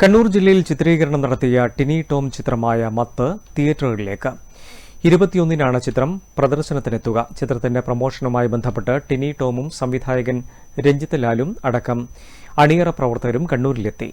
കണ്ണൂർ ജില്ലയിൽ ചിത്രീകരണം നടത്തിയ ടിനി ടോം ചിത്രമായ മത്ത് തിയേറ്ററുകളിലേക്ക്. ഇരുപത്തിയൊന്നിനാണ് ചിത്രം പ്രദർശനത്തിനെത്തുക. ചിത്രത്തിന്റെ പ്രമോഷനുമായി ബന്ധപ്പെട്ട് ടിനി ടോമും സംവിധായകൻ രഞ്ജിത്ത് ലാലും അടക്കം അണിയറ പ്രവർത്തകരും കണ്ണൂരിലെത്തി.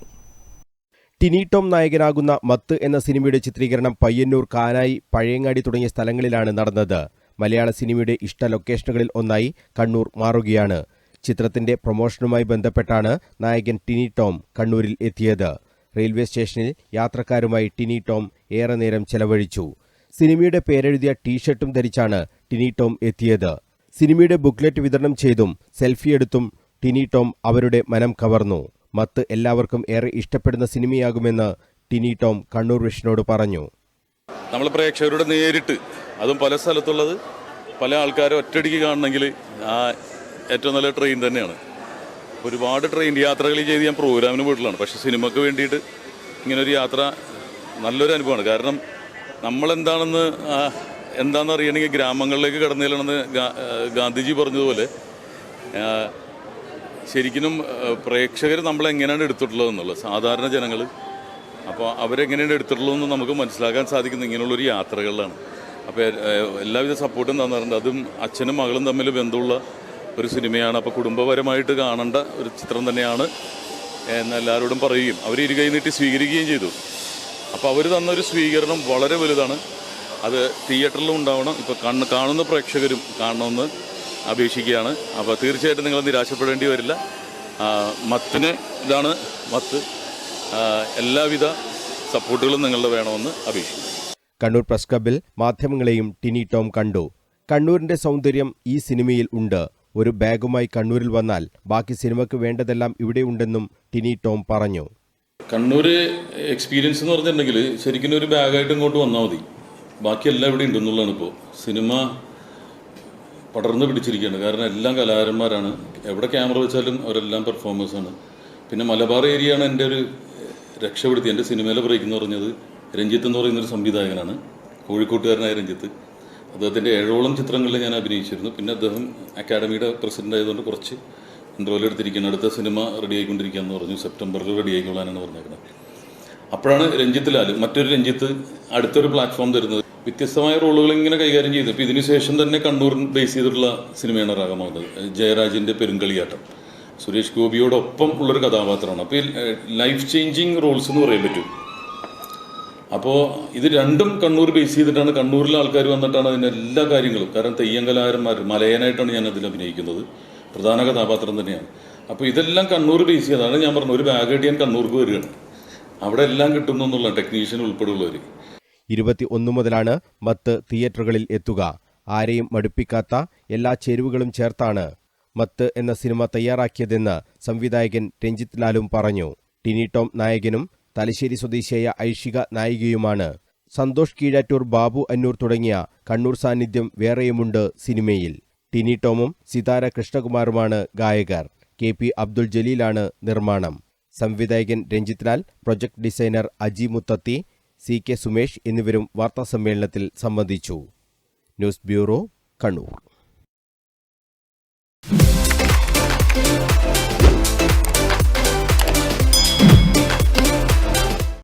ടിനി ടോം നായകനാകുന്ന മത്ത് എന്ന സിനിമയുടെ ചിത്രീകരണം പയ്യന്നൂർ കാനായി പഴയങ്ങാടി തുടങ്ങിയ സ്ഥലങ്ങളിലാണ് നടന്നത്. മലയാള സിനിമയുടെ ഇഷ്ട ലൊക്കേഷനുകളിൽ ഒന്നായി കണ്ണൂർ മാറുകയാണ്. ചിത്രത്തിന്റെ പ്രൊമോഷനുമായി ബന്ധപ്പെട്ടാണ് നായകൻ ടിനി ടോം കണ്ണൂരിൽ എത്തിയത്. റെയിൽവേ സ്റ്റേഷനിൽ യാത്രക്കാരുമായി ടിനി ടോം ഏറെ നേരം ചെലവഴിച്ചു. സിനിമയുടെ പേരെഴുതിയ ടീഷർട്ടും ധരിച്ചാണ് ടിനി ടോം എത്തിയത്. സിനിമയുടെ ബുക്ക്ലെറ്റ് വിതരണം ചെയ്തും സെൽഫിയെടുത്തും ടിനി ടോം അവരുടെ മനം കവർന്നു. മത്ത് എല്ലാവർക്കും ഏറെ ഇഷ്ടപ്പെടുന്ന സിനിമയാകുമെന്ന് ടിനി ടോം കണ്ണൂർ വിഷനോട് പറഞ്ഞു. നമ്മൾ പ്രേക്ഷകരോട് നേരിട്ട് അതും പല സ്ഥലത്തുള്ളത് പല ആൾക്കാരും ഒറ്റടിക്ക് കാണണമെങ്കിൽ ആ ഏറ്റവും നല്ല ട്രെയിൻ തന്നെയാണ്. ഒരുപാട് ട്രെയിൻ യാത്രകൾ ചെയ്ത് ഞാൻ പ്രോഗ്രാമിന് വീട്ടിലാണ് പക്ഷേ സിനിമയ്ക്ക് വേണ്ടിയിട്ട് ഇങ്ങനൊരു യാത്ര നല്ലൊരു അനുഭവമാണ്. കാരണം നമ്മളെന്താണെന്ന് എന്താണെന്ന് അറിയണമെങ്കിൽ ഗ്രാമങ്ങളിലേക്ക് കടന്നു ചെല്ലണമെന്ന് ഗാന്ധിജി പറഞ്ഞതുപോലെ ശരിക്കും പ്രേക്ഷകർ നമ്മളെങ്ങനെയാണ് എടുത്തിട്ടുള്ളത് എന്നുള്ളത് സാധാരണ ജനങ്ങൾ അപ്പോൾ അവരെങ്ങനെയാണ് എടുത്തിട്ടുള്ളതെന്ന് നമുക്ക് മനസ്സിലാക്കാൻ സാധിക്കുന്നത് ഇങ്ങനെയുള്ളൊരു യാത്രകളിലാണ്. അപ്പോൾ എല്ലാവിധ സപ്പോർട്ടും തന്നിട്ടുണ്ട്. അതും അച്ഛനും മകളും തമ്മിൽ ബന്ധമുള്ള ഒരു സിനിമയാണ്. അപ്പോൾ കുടുംബപരമായിട്ട് കാണേണ്ട ഒരു ചിത്രം തന്നെയാണ്. എന്ന് എല്ലാവരോടും പറയുകയും അവർ ഇരുകൈ നീട്ടി സ്വീകരിക്കുകയും ചെയ്തു. അപ്പോൾ അവർ തന്നൊരു സ്വീകരണം വളരെ വലുതാണ്. അത് തിയേറ്ററിലും ഉണ്ടാവണം. ഇപ്പോൾ കണ്ണ് കാണുന്ന പ്രേക്ഷകരും കാണണമെന്ന് അപേക്ഷിക്കുകയാണ്. അപ്പോൾ തീർച്ചയായിട്ടും നിങ്ങൾ നിരാശപ്പെടേണ്ടി വരില്ല. മത്തിന് ഇതാണ് മത്ത്. എല്ലാവിധ സപ്പോർട്ടുകളും നിങ്ങളുടെ വേണമെന്ന് അപേക്ഷിക്കുന്നു. കണ്ണൂർ പ്രസ് ക്ലബിൽ മാധ്യമങ്ങളെയും ടിനി ടോം കണ്ടു. കണ്ണൂരിന്റെ സൗന്ദര്യം ഈ സിനിമയിൽ ഉണ്ട്. ഒരു ബാഗുമായി കണ്ണൂരിൽ വന്നാൽ ബാക്കി സിനിമയ്ക്ക് വേണ്ടതെല്ലാം ഇവിടെയുണ്ടെന്നും ടിനി ടോം പറഞ്ഞു. കണ്ണൂര് എക്സ്പീരിയൻസ് എന്ന് പറഞ്ഞിട്ടുണ്ടെങ്കിൽ ശരിക്കും ഒരു ബാഗായിട്ട് ഇങ്ങോട്ട് വന്നാൽ മതി. ബാക്കിയെല്ലാം ഇവിടെ ഉണ്ടെന്നുള്ളതാണ് ഇപ്പോൾ. സിനിമ പടർന്നു പിടിച്ചിരിക്കുകയാണ്. കാരണം എല്ലാം കലാകാരന്മാരാണ്. എവിടെ ക്യാമറ വെച്ചാലും അവരെല്ലാം ആണ്. പിന്നെ മലബാർ ഏരിയ ആണ് എന്റെ ഒരു രക്ഷപ്പെടുത്തി. എന്റെ സിനിമയിലെ ബ്രേക്ക് എന്ന് പറഞ്ഞത് രഞ്ജിത്ത് എന്ന് പറയുന്നൊരു സംവിധായകനാണ്. കോഴിക്കോട്ടുകാരനായ രഞ്ജിത്ത്. അദ്ദേഹത്തിന്റെ ഏഴോളം ചിത്രങ്ങളിൽ ഞാൻ അഭിനയിച്ചിരുന്നു. പിന്നെ അദ്ദേഹം അക്കാഡമിയുടെ പ്രസിഡന്റ് ആയതുകൊണ്ട് കുറച്ച് ഇന്റർവ്യൂ എടുത്തിരിക്കുന്നു അടുത്ത സിനിമ റെഡി ആയിക്കൊണ്ടിരിക്കുകയെന്ന് പറഞ്ഞു. സെപ്റ്റംബറിൽ റെഡി ആയിക്കൊള്ളാനാണ് പറഞ്ഞേക്കുന്നത്. അപ്പോഴാണ് രഞ്ജിത്ത് ലാൽ മറ്റൊരു രഞ്ജിത്ത് അടുത്തൊരു പ്ലാറ്റ്ഫോം തരുന്നത്. വ്യത്യസ്തമായ റോളുകൾ ഇങ്ങനെ കൈകാര്യം ചെയ്തു. ഇപ്പോൾ ഇതിനുശേഷം തന്നെ കണ്ണൂർ ബേസ് ചെയ്തിട്ടുള്ള സിനിമയാണ് രാഗമാകുന്നത് ജയരാജിന്റെ പെരുങ്കളിയാട്ടം. സുരേഷ് ഗോപിയോടൊപ്പം ഉള്ളൊരു കഥാപാത്രമാണ്. അപ്പോൾ ഈ ലൈഫ് ചേഞ്ചിങ് റോൾസ് എന്ന് പറയാൻ പറ്റും. അപ്പോൾ ഇത് രണ്ടും കണ്ണൂർ ബേസ് ചെയ്തിട്ടാണ്. കണ്ണൂരിലെ ആൾക്കാർ വന്നിട്ടാണ് അതിന്റെ എല്ലാ കാര്യങ്ങളും. കാരണം തെയ്യം കലാകാരന്മാർ മലയനായിട്ടാണ് ഞാൻ അതിൽ അഭിനയിക്കുന്നത്. പ്രധാന കഥാപാത്രം തന്നെയാണ്. അപ്പോൾ ഇതെല്ലാം കണ്ണൂർ ബേസ് ചെയ്താണ് ഞാൻ പറഞ്ഞു ഒരു ബാഗേഡിയൻ കണ്ണൂർക്ക് വരികയാണ്. അവിടെ എല്ലാം കിട്ടുന്നു എന്നുള്ള ടെക്നീഷ്യൻ ഉൾപ്പെടെയുള്ളവർ ഇരുപത്തി ഒന്ന് മുതലാണ് മത്ത് തിയേറ്ററുകളിൽ എത്തുക. ആരെയും മടുപ്പിക്കാത്ത എല്ലാ ചേരുവകളും ചേർത്താണ് മത്ത് എന്ന സിനിമ തയ്യാറാക്കിയതെന്ന് സംവിധായകൻ രഞ്ജിത്ത് ലാലും പറഞ്ഞു. ടിനി ടോം നായകനും തലശ്ശേരി സ്വദേശിയായ ഐഷിക നായികയുമാണ്. സന്തോഷ് കീഴാറ്റൂർ ബാബു അന്നൂർ തുടങ്ങിയ കണ്ണൂർ സാന്നിധ്യം വേറെയുമുണ്ട് സിനിമയിൽ. ടിനി ടോമും സിതാര കൃഷ്ണകുമാറുമാണ് ഗായകർ. കെ പി അബ്ദുൾ ജലീലാണ് നിർമ്മാണം. സംവിധായകൻ Ranjith Lal project designer Aji Muthathi C K Sumesh എന്നിവരും വാർത്താസമ്മേളനത്തിൽ സംബന്ധിച്ചു. News bureau Kannur.